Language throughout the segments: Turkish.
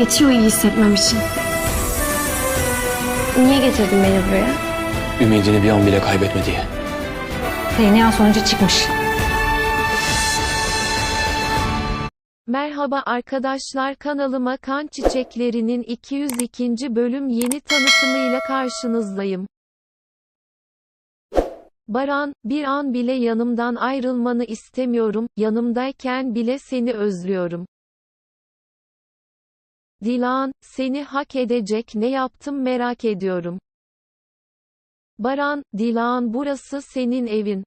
Yetiyor iyi hissetmem için. Niye getirdin beni buraya? Ümidini bir an bile kaybetme diye. DNA sonucu çıkmış. Merhaba arkadaşlar kanalıma Kan Çiçekleri'nin 202. bölüm yeni tanıtımıyla karşınızdayım. Baran, bir an bile yanımdan ayrılmanı istemiyorum, yanımdayken bile seni özlüyorum. Dilan, seni hak edecek ne yaptım merak ediyorum. Baran, Dilan burası senin evin.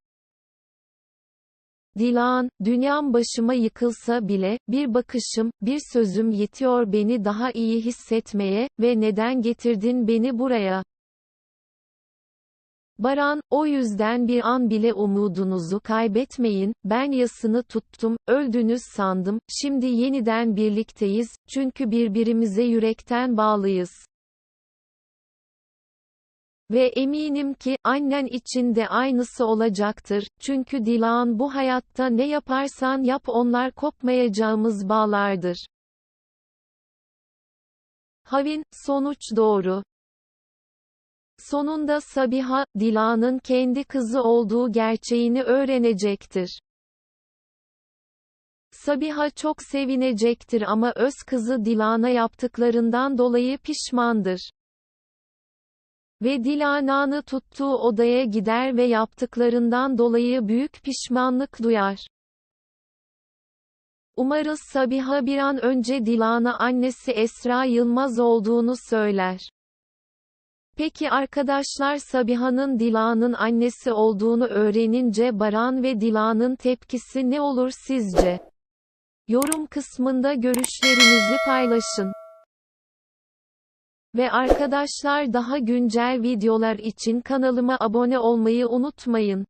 Dilan, dünyam başıma yıkılsa bile, bir bakışım, bir sözüm yetiyor beni daha iyi hissetmeye ve neden getirdin beni buraya? Baran, o yüzden bir an bile umudunuzu kaybetmeyin, ben yasını tuttum, öldünüz sandım, şimdi yeniden birlikteyiz, çünkü birbirimize yürekten bağlıyız. Ve eminim ki, annen için de aynısı olacaktır, çünkü Dilan bu hayatta ne yaparsan yap onlar kopmayacağımız bağlardır. Havin, sonuç doğru. Sonunda Sabiha, Dilan'ın kendi kızı olduğu gerçeğini öğrenecektir. Sabiha çok sevinecektir ama öz kızı Dilan'a yaptıklarından dolayı pişmandır. Ve Dilana'nı tuttuğu odaya gider ve yaptıklarından dolayı büyük pişmanlık duyar. Umarız Sabiha bir an önce Dilan'a annesi Esra Yılmaz olduğunu söyler. Peki arkadaşlar Sabiha'nın Dilan'ın annesi olduğunu öğrenince Baran ve Dilan'ın tepkisi ne olur sizce? Yorum kısmında görüşlerinizi paylaşın. Ve arkadaşlar daha güncel videolar için kanalıma abone olmayı unutmayın.